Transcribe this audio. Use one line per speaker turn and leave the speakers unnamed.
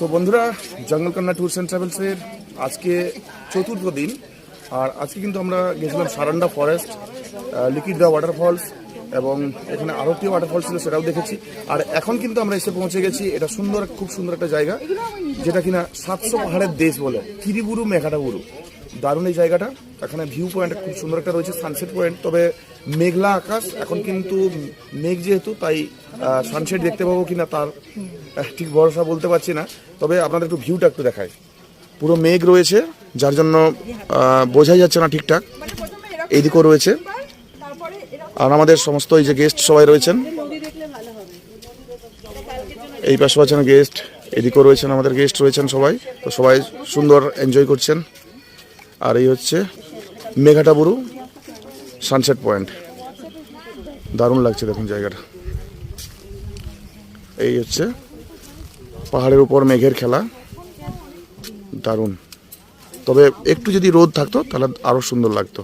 তো বন্ধুরা, জঙ্গল জঙ্গলকন্যা ট্যুরস অ্যান্ড ট্রাভেলসের আজকে চতুর্থ দিন, আর আজকে কিন্তু আমরা গেছিলাম সারান্ডা ফরেস্ট লিকিডদা ওয়াটারফলস এবং এখানে ওয়াটার ওয়াটারফল ছিল, সেটাও দেখেছি। আর এখন কিন্তু আমরা এসে পৌঁছে গেছি, এটা সুন্দর, খুব সুন্দর একটা জায়গা, যেটা কিনা সাতশো পাহাড়ের দেশ বলে কিরিবুরু মেঘাটাবুরু দারুণ এই জায়গাটা। এখানে ভিউ পয়েন্ট খুব সুন্দর একটা রয়েছে সানসেট পয়েন্ট তবে মেঘলা আকাশ, এখন কিন্তু মেঘ যেহেতু, তাই সানসেট দেখতে পাবো কিনা তার ঠিক ভরসা বলতে পারছি না। তবে আপনাদের একটু ভিউটা একটু দেখায় পুরো মেঘ রয়েছে, যার জন্য বোঝাই যাচ্ছে না ঠিকঠাক। এইদিকেও রয়েছে। আর আমাদের সমস্ত এই যে গেস্ট সবাই রয়েছেন, এই পাশে আছেন গেস্ট এদিকেও রয়েছেন আমাদের গেস্ট রয়েছেন সবাই। তো সবাই সুন্দর এনজয় করছেন। আর এই হচ্ছে মেঘাটাবুরু সানসেট পয়েন্ট দারুণ লাগছে দেখুন জায়গাটা। এই হচ্ছে পাহাড়ের উপর মেঘের খেলা। দারুণ। তবে একটু যদি রোদ থাকতো, তাহলে আরও সুন্দর লাগতো।